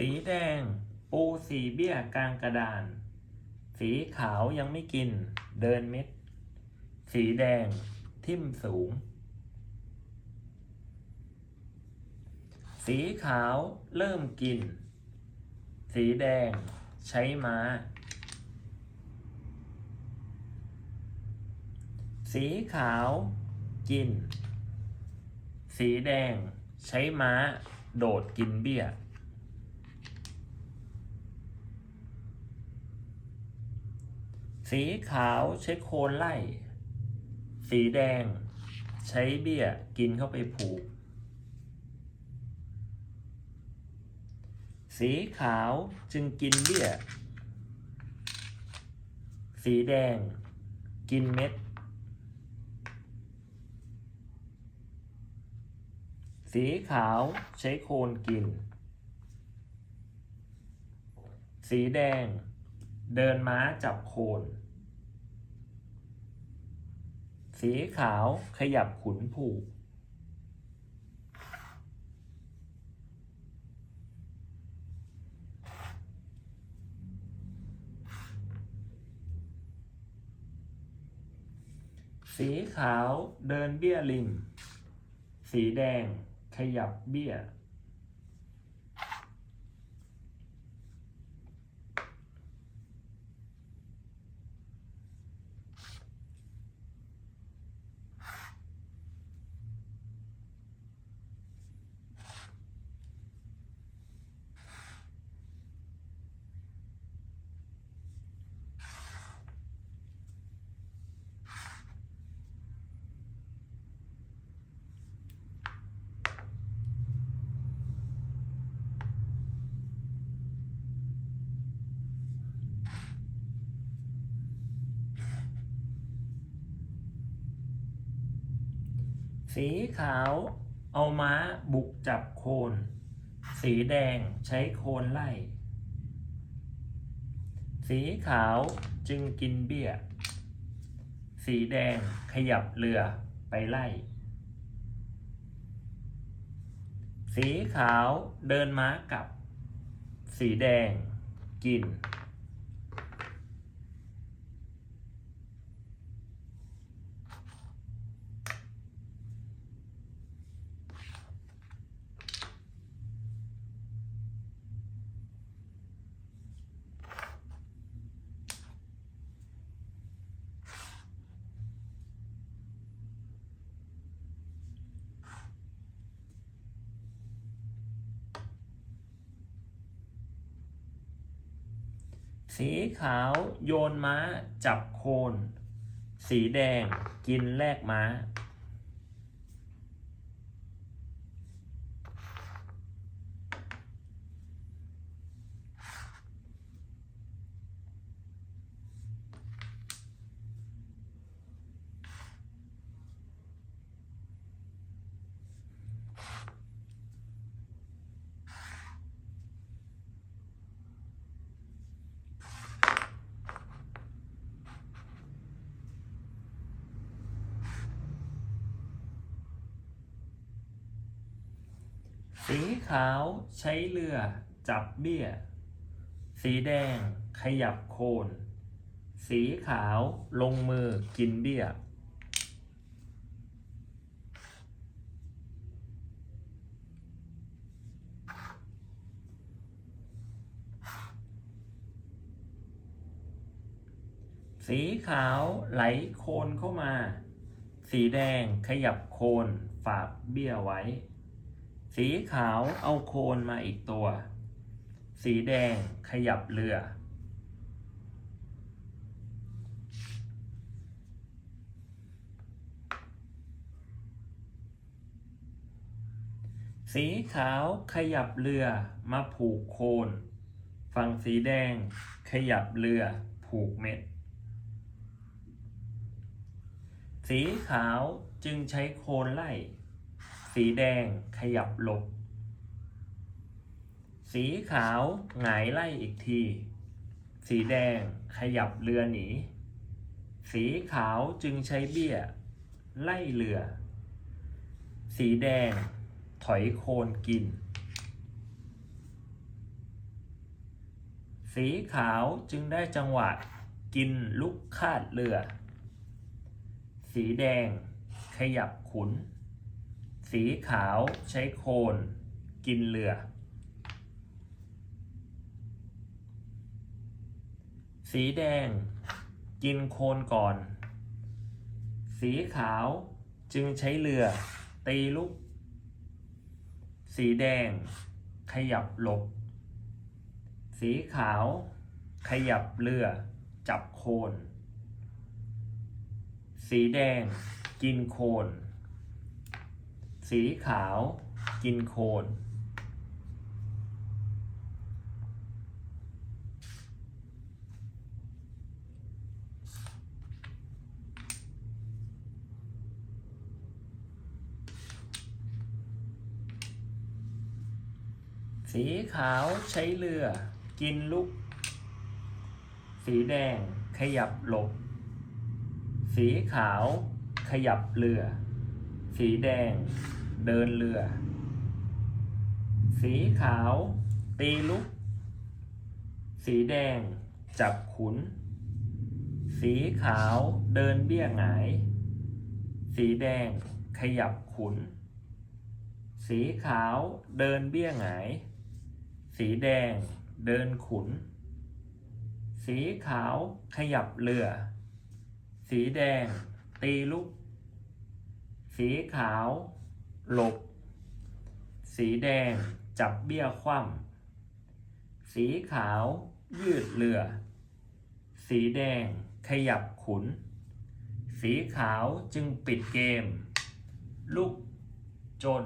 สีแดง ปูสีเบี้ยกลางกระดาน สีขาวยังไม่กิน เดินเม็ดสีแดง ทิ่มสูง สีขาวเริ่มกิน สีแดง ใช้ม้า สีขาว กิน สีแดง ใช้ม้า โดดกินเบี้ย สีขาวใช้โคนไล่ สีแดง ใช้เบี้ยกินเข้าไปผูก สีขาวจึงกินเบี้ย สีแดง กินเม็ด สีขาวใช้โคนกิน สีแดง เดินม้าจับโคน สีขาวขยับขุนผูก สีขาวเดินเบี้ยริมสีแดงขยับเบี้ย สีขาวเอาม้าบุกจับโคน สีแดงใช้โคนไล่ สีขาวจึงกินเบี้ย สีแดงขยับเรือไปไล่ สีขาวเดินม้ากลับ สีแดงกิน สีขาวโยนม้าจับโคน สีแดงกินแลกม้า สีขาวใช้เรือจับเบี้ย สีแดงขยับโคน สีขาวลงมือกินเบี้ย สีขาวไหลโคนเข้ามา สีแดงขยับโคนฝากเบี้ยไว้ สีขาวเอาโคนมาอีกตัว สีแดงขยับเรือ สีขาวขยับเรือมาผูกโคน ฝั่งสีแดงขยับเรือผูกเม็ด สีขาวจึงใช้โคนไล่ สีแดงขยับหลบ สีขาวหงายไล่อีกที สีแดงขยับเรือหนี สีขาวจึงใช้เบี้ย ไล่เรือ สีแดงถอยโคนกิน สีขาวจึงได้จังหวะกินลุกคาดเรือ สีแดงขยับขุน สีขาวใช้โคนกินเรือ สีแดงกินโคนก่อน สีขาวจึงใช้เรือ ตีลุกสีแดง ขยับหลบ สีขาว ขยับเรือ จับโคน สีแดงกินโคน สีขาวกินโคนสีขาวใช้เรือ กินลุกสีแดงขยับหลบ สีขาวขยับเรือ สีแดง เดินเรือ สีขาว ตีลุก สีแดง จับขุน สีขาวเดินเบี้ยหงาย สีแดงขยับขุน สีขาวเดินเบี้ยหงาย สีแดงเดินขุน สีขาวขยับเรือ สีแดงตีลุก สีขาว หลบ สีแดง จับเบี้ยคว่ำสีขาว ยืดเรือ สีแดง ขยับขุน สีขาวจึงปิดเกม ลุกจน